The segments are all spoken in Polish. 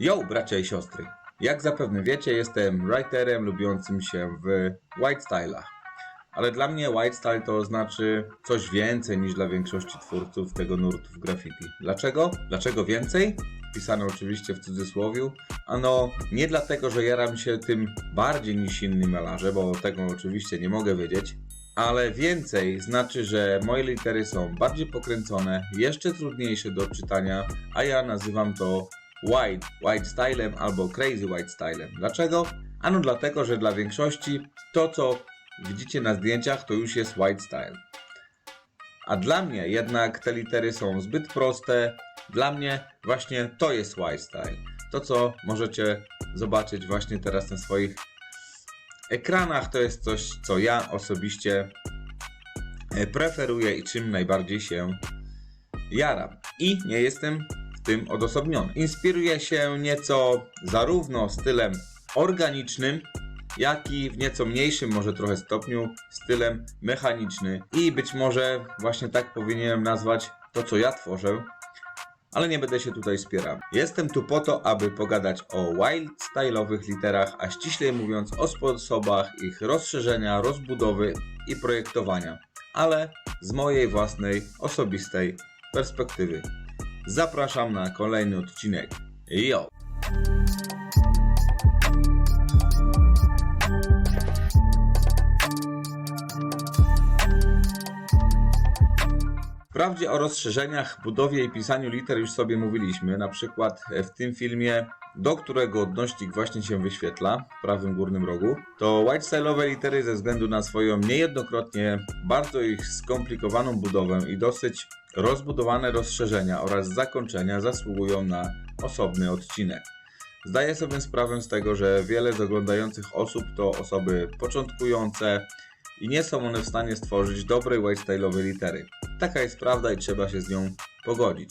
Yo, bracia i siostry. Jak zapewne wiecie, jestem writerem lubiącym się w white style'ach. Ale dla mnie white style to znaczy coś więcej niż dla większości twórców tego nurtu w graffiti. Dlaczego? Dlaczego więcej? Pisane oczywiście w cudzysłowiu. Ano, nie dlatego, że jaram się tym bardziej niż inni malarze, bo tego oczywiście nie mogę wiedzieć. Ale więcej znaczy, że moje litery są bardziej pokręcone, jeszcze trudniejsze do czytania, a ja nazywam to white, white stylem albo crazy white stylem. Dlaczego? Ano dlatego, że dla większości to, co widzicie na zdjęciach, to już jest white style. A dla mnie jednak te litery są zbyt proste. Dla mnie właśnie to jest white style. To, co możecie zobaczyć właśnie teraz na swoich ekranach, to jest coś, co ja osobiście e, preferuję i czym najbardziej się jaram. I nie jestem tym odosobniony. Inspiruję się nieco zarówno stylem organicznym, jak i w nieco mniejszym, może trochę stopniu, stylem mechaniczny. I być może właśnie tak powinienem nazwać to, co ja tworzę, ale nie będę się tutaj spierał. Jestem tu po to, aby pogadać o wild style'owych literach, a ściślej mówiąc o sposobach ich rozszerzenia, rozbudowy i projektowania, ale z mojej własnej, osobistej perspektywy. Zapraszam na kolejny odcinek. Yo! Wprawdzie o rozszerzeniach, budowie i pisaniu liter już sobie mówiliśmy, na przykład w tym filmie, do którego odnośnik właśnie się wyświetla w prawym górnym rogu, to white style'owe litery ze względu na swoją niejednokrotnie bardzo ich skomplikowaną budowę i dosyć rozbudowane rozszerzenia oraz zakończenia zasługują na osobny odcinek. Zdaję sobie sprawę z tego, że wiele z oglądających osób to osoby początkujące i nie są one w stanie stworzyć dobrej white style'owej litery. Taka jest prawda i trzeba się z nią pogodzić.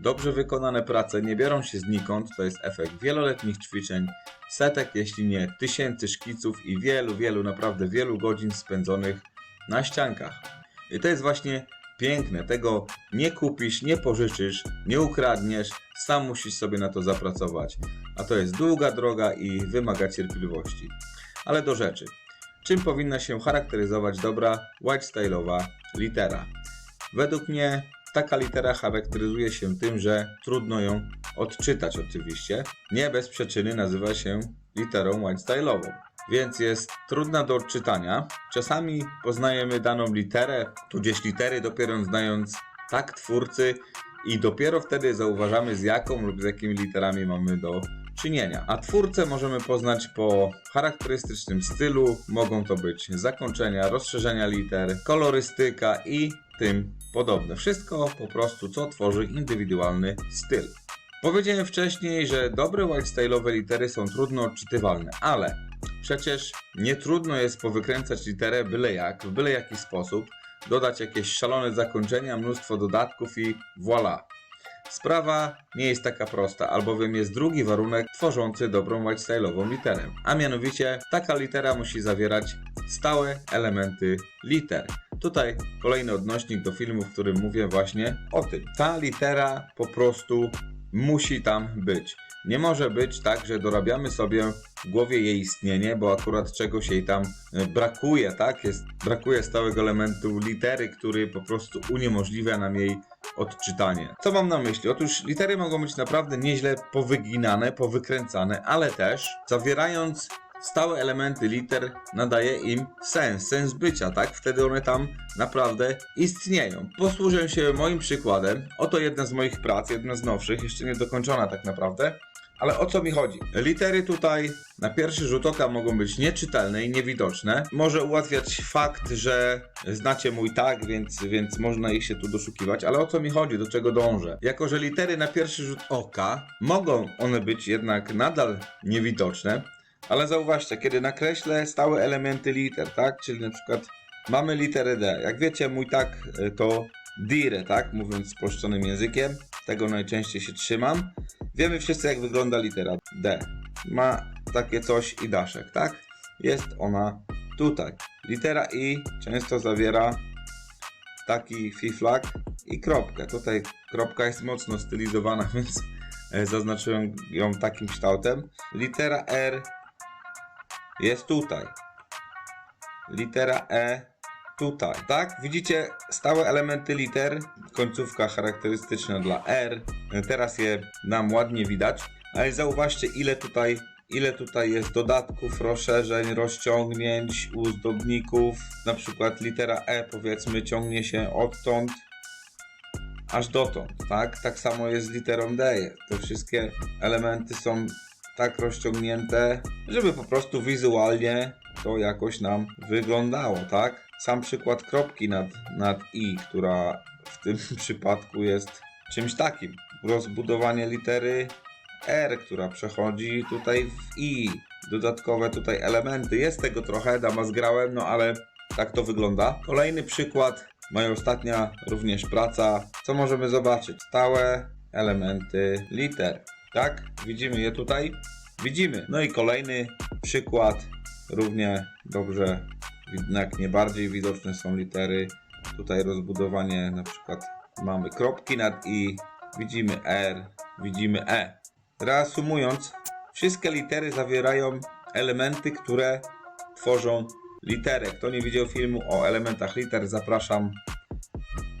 Dobrze wykonane prace nie biorą się znikąd, to jest efekt wieloletnich ćwiczeń, setek, jeśli nie tysięcy szkiców i wielu, wielu, naprawdę wielu godzin spędzonych na ściankach. I to jest właśnie piękne, tego nie kupisz, nie pożyczysz, nie ukradniesz, sam musisz sobie na to zapracować. A to jest długa droga i wymaga cierpliwości. Ale do rzeczy. Czym powinna się charakteryzować dobra white style'owa litera? Według mnie taka litera charakteryzuje się tym, że trudno ją odczytać oczywiście. Nie bez przyczyny nazywa się literą white style'ową. Więc jest trudna do odczytania. Czasami poznajemy daną literę, tudzież litery dopiero znając tak twórcy i dopiero wtedy zauważamy z jaką lub z jakimi literami mamy do czynienia. A twórcę możemy poznać po charakterystycznym stylu, mogą to być zakończenia, rozszerzenia liter, kolorystyka i tym podobne. Wszystko po prostu, co tworzy indywidualny styl. Powiedziałem wcześniej, że dobre white style'owe litery są trudno odczytywalne, ale przecież nie trudno jest powykręcać literę byle jak, w byle jaki sposób, dodać jakieś szalone zakończenia, mnóstwo dodatków i voilà. Sprawa nie jest taka prosta, albowiem jest drugi warunek tworzący dobrą white style'ową literę. A mianowicie taka litera musi zawierać stałe elementy liter. Tutaj kolejny odnośnik do filmu, w którym mówię właśnie o tym. Ta litera po prostu musi tam być. Nie może być tak, że dorabiamy sobie w głowie jej istnienie, bo akurat czegoś jej tam e, brakuje, tak? Jest, brakuje stałego elementu litery, który po prostu uniemożliwia nam jej odczytanie. Co mam na myśli? Otóż litery mogą być naprawdę nieźle powyginane, powykręcane, ale też zawierając stałe elementy liter nadaje im sens, sens bycia, tak? Wtedy one tam naprawdę istnieją. Posłużę się moim przykładem. Oto jedna z moich prac, jedna z nowszych, jeszcze nie dokończona tak naprawdę. Ale o co mi chodzi? Litery tutaj na pierwszy rzut oka mogą być nieczytelne i niewidoczne. Może ułatwiać fakt, że znacie mój tag, więc, więc można ich się tu doszukiwać. Ale o co mi chodzi? Do czego dążę? Jako, że litery na pierwszy rzut oka mogą one być jednak nadal niewidoczne, ale zauważcie, kiedy nakreślę stałe elementy liter, tak? Czyli na przykład mamy literę D. Jak wiecie, mój tak y, to dire, tak? Mówiąc sproszczonym językiem. Tego najczęściej się trzymam. Wiemy wszyscy, jak wygląda litera D. Ma takie coś i daszek, tak? Jest ona tutaj. Litera I często zawiera taki fiflak i kropkę. Tutaj kropka jest mocno stylizowana, więc e, zaznaczyłem ją takim kształtem. Litera R jest tutaj. Litera E tutaj, tak? Widzicie stałe elementy liter, końcówka charakterystyczna dla R. Teraz je nam ładnie widać, ale zauważcie ile tutaj ile tutaj jest dodatków, rozszerzeń, rozciągnięć, uzdobników. Na przykład litera E powiedzmy ciągnie się odtąd aż dotąd, tak? Tak samo jest z literą D. Te wszystkie elementy są tak rozciągnięte, żeby po prostu wizualnie to jakoś nam wyglądało, tak? Sam przykład kropki nad, nad i, która w tym przypadku jest czymś takim. Rozbudowanie litery R, która przechodzi tutaj w I. Dodatkowe tutaj elementy. Jest tego trochę, dama zgrałem, no ale tak to wygląda. Kolejny przykład, moja ostatnia również praca. Co możemy zobaczyć? Stałe elementy liter. Tak? Widzimy je tutaj? Widzimy. No i kolejny przykład, równie dobrze, jednak nie bardziej widoczne są litery. Tutaj rozbudowanie, na przykład mamy kropki nad i, widzimy R, widzimy E. Reasumując, wszystkie litery zawierają elementy, które tworzą literę. Kto nie widział filmu o elementach liter, zapraszam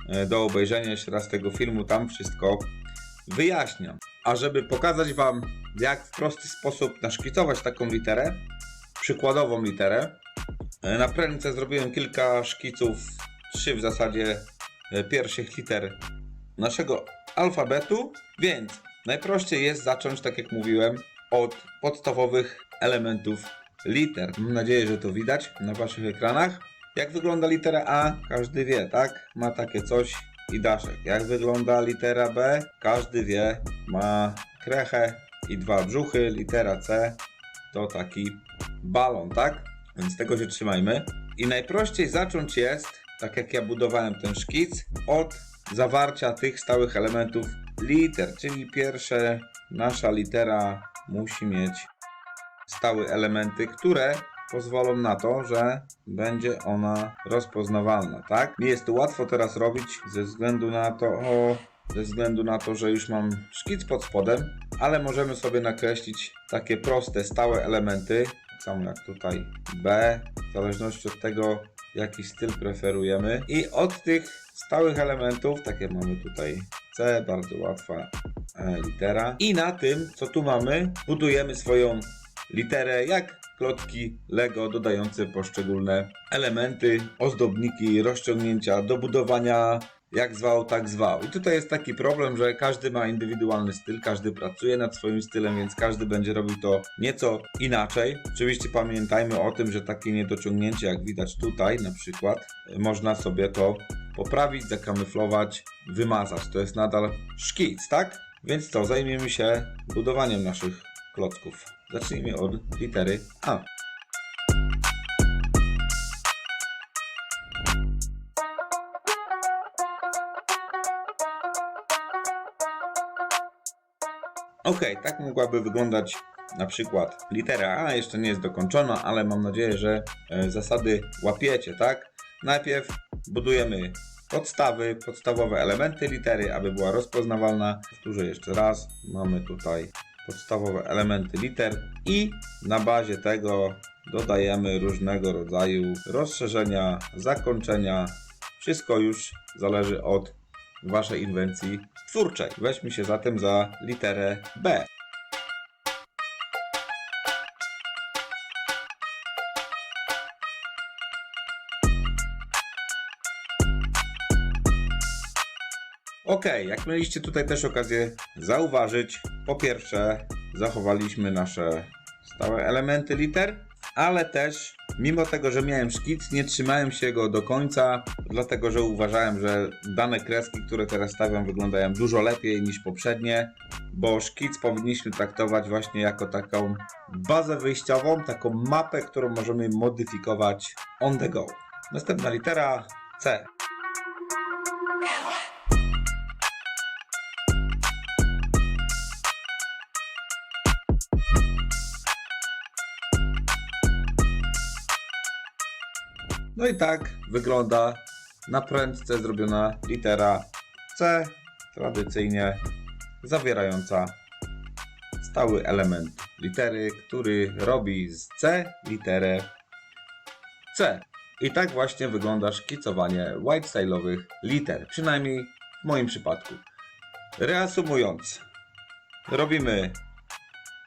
e, do obejrzenia jeszcze raz tego filmu. Tam wszystko wyjaśniam. A żeby pokazać Wam, jak w prosty sposób naszkicować taką literę, przykładową literę, e, na prędce zrobiłem kilka szkiców, trzy w zasadzie e, pierwszych liter naszego alfabetu, więc najprościej jest zacząć, tak jak mówiłem, od podstawowych elementów liter. Mam nadzieję, że to widać na Waszych ekranach. Jak wygląda litera A? Każdy wie, tak? Ma takie coś i daszek. Jak wygląda litera B? Każdy wie, ma krechę i dwa brzuchy. Litera C to taki balon, tak? Więc tego się trzymajmy. I najprościej zacząć jest, tak jak ja budowałem ten szkic, od zawarcia tych stałych elementów liter, czyli pierwsze nasza litera musi mieć stałe elementy, które pozwolą na to, że będzie ona rozpoznawalna, tak? Nie jest to łatwo teraz robić ze względu na to, o, ze względu na to, że już mam szkic pod spodem, ale możemy sobie nakreślić takie proste, stałe elementy, tak samo jak tutaj B, w zależności od tego, jaki styl preferujemy. I od tych stałych elementów, takie mamy tutaj C, bardzo łatwa e, litera. I na tym, co tu mamy, budujemy swoją literę, jak klocki Lego dodające poszczególne elementy, ozdobniki, rozciągnięcia, do budowania jak zwał, tak zwał. I tutaj jest taki problem, że każdy ma indywidualny styl, każdy pracuje nad swoim stylem, więc każdy będzie robił to nieco inaczej. Oczywiście pamiętajmy o tym, że takie niedociągnięcie, jak widać tutaj na przykład, można sobie to poprawić, zakamuflować, wymazać. To jest nadal szkic, tak? Więc co, zajmiemy się budowaniem naszych klocków. Zacznijmy od litery A. Ok, tak mogłaby wyglądać na przykład litera A. Jeszcze nie jest dokończona, ale mam nadzieję, że e, zasady łapiecie, tak? Najpierw budujemy podstawy, podstawowe elementy litery, aby była rozpoznawalna. Powtórzę jeszcze raz. Mamy tutaj podstawowe elementy liter i na bazie tego dodajemy różnego rodzaju rozszerzenia, zakończenia. Wszystko już zależy od Waszej inwencji twórczej. Weźmy się zatem za literę B. Ok, jak mieliście tutaj też okazję zauważyć, po pierwsze zachowaliśmy nasze stałe elementy liter, ale też mimo tego, że miałem szkic, nie trzymałem się go do końca, dlatego że uważałem, że dane kreski, które teraz stawiam, wyglądają dużo lepiej niż poprzednie, bo szkic powinniśmy traktować właśnie jako taką bazę wyjściową, taką mapę, którą możemy modyfikować on the go. Następna litera C. No i tak wygląda na prędce zrobiona litera C, tradycyjnie zawierająca stały element litery, który robi z C literę C. I tak właśnie wygląda szkicowanie white style'owych liter, przynajmniej w moim przypadku. Reasumując, robimy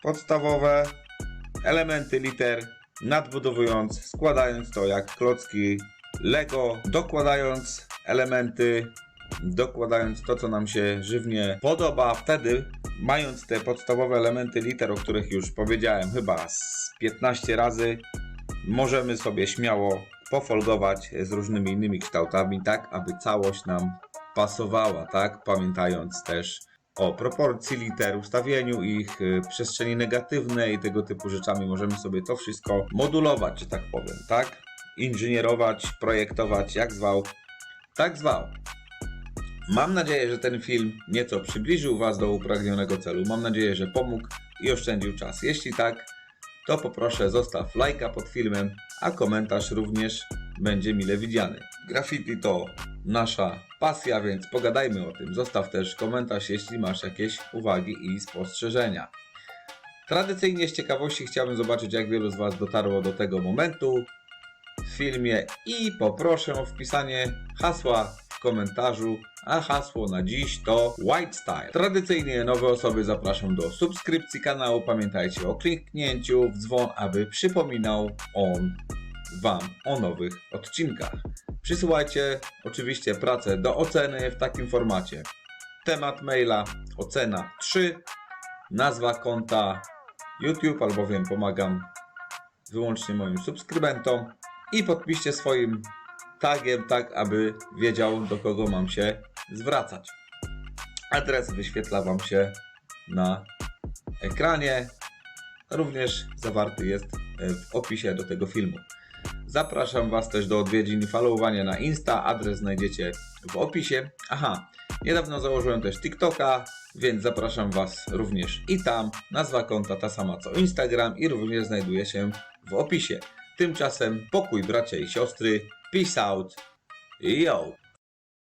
podstawowe elementy liter, nadbudowując, składając to jak klocki Lego, dokładając elementy, dokładając to, co nam się żywnie podoba. Wtedy, mając te podstawowe elementy liter, o których już powiedziałem chyba z 15 razy, możemy sobie śmiało pofolgować z różnymi innymi kształtami, tak aby całość nam pasowała, tak? Pamiętając też o proporcji liter, ustawieniu ich, y, przestrzeni negatywnej i tego typu rzeczami możemy sobie to wszystko modulować, że tak powiem, tak? Inżynierować, projektować, jak zwał, tak zwał. Mam nadzieję, że ten film nieco przybliżył Was do upragnionego celu. Mam nadzieję, że pomógł i oszczędził czas. Jeśli tak, to poproszę zostaw lajka pod filmem, a komentarz również będzie mile widziany. Graffiti to nasza pasja, więc pogadajmy o tym. Zostaw też komentarz, jeśli masz jakieś uwagi i spostrzeżenia. Tradycyjnie z ciekawości chciałbym zobaczyć, jak wielu z Was dotarło do tego momentu w filmie i poproszę o wpisanie hasła w komentarzu, a hasło na dziś to White Style. Tradycyjnie nowe osoby zapraszam do subskrypcji kanału. Pamiętajcie o kliknięciu w dzwon, aby przypominał on Wam o nowych odcinkach. Przysyłajcie oczywiście pracę do oceny w takim formacie. Temat maila ocena 3, nazwa konta YouTube, albowiem pomagam wyłącznie moim subskrybentom i podpiszcie swoim tagiem, tak aby wiedział do kogo mam się zwracać. Adres wyświetla Wam się na ekranie. Również zawarty jest w opisie do tego filmu. Zapraszam Was też do odwiedzin i followowania na Insta. Adres znajdziecie w opisie. Aha, niedawno założyłem też TikToka, więc zapraszam Was również i tam. Nazwa konta ta sama co Instagram i również znajduje się w opisie. Tymczasem pokój bracia i siostry. Peace out. Yo!